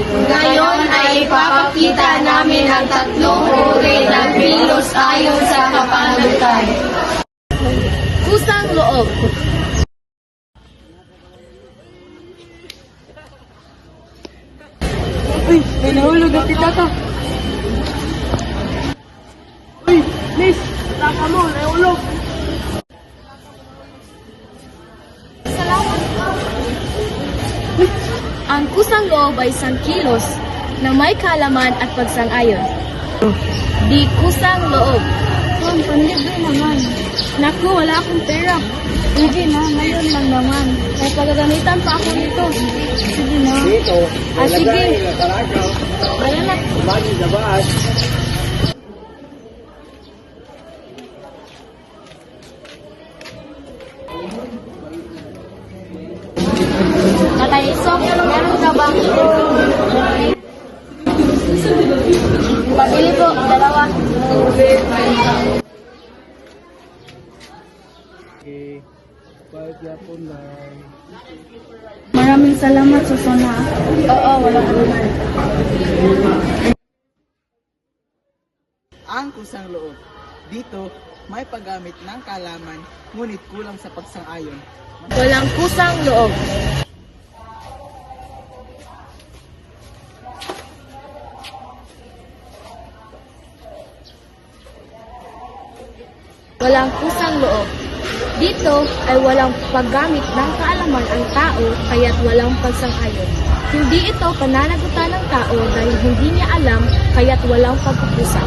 Ngayon ay ipapakita namin ang tatlong uri ng kilos ayon sa kapanutan. Kusang loob. Uy, may nahulog na tita ka. Uy, miss, taka mo, nahulog. Ang kusang loob ay isang kilos na may kalaman at pagsang-ayon. Di kusang loob. Ma'am, panlibre naman. Naku, wala akong pera. Sige na, ngayon lang naman. May pagagamitan pa ako nito. Sige na. Dito, Ah, sige. Ayan na. Bagi sa baas. Tatay Isok, Pabili po, dalawa. Okay. Balik yapon lang. Maraming salamat, Susana. Oo, wala ka naman. ang kusang loob. Dito, may paggamit ng kalaman, ngunit kulang sa pagsang-ayon. Walang kusang loob. Walang kusang loob. Dito ay walang paggamit ng kaalaman ang tao kaya't walang pagsang-ayon. Hindi ito pananagutan ng tao dahil hindi niya alam kaya't walang pagkukusa.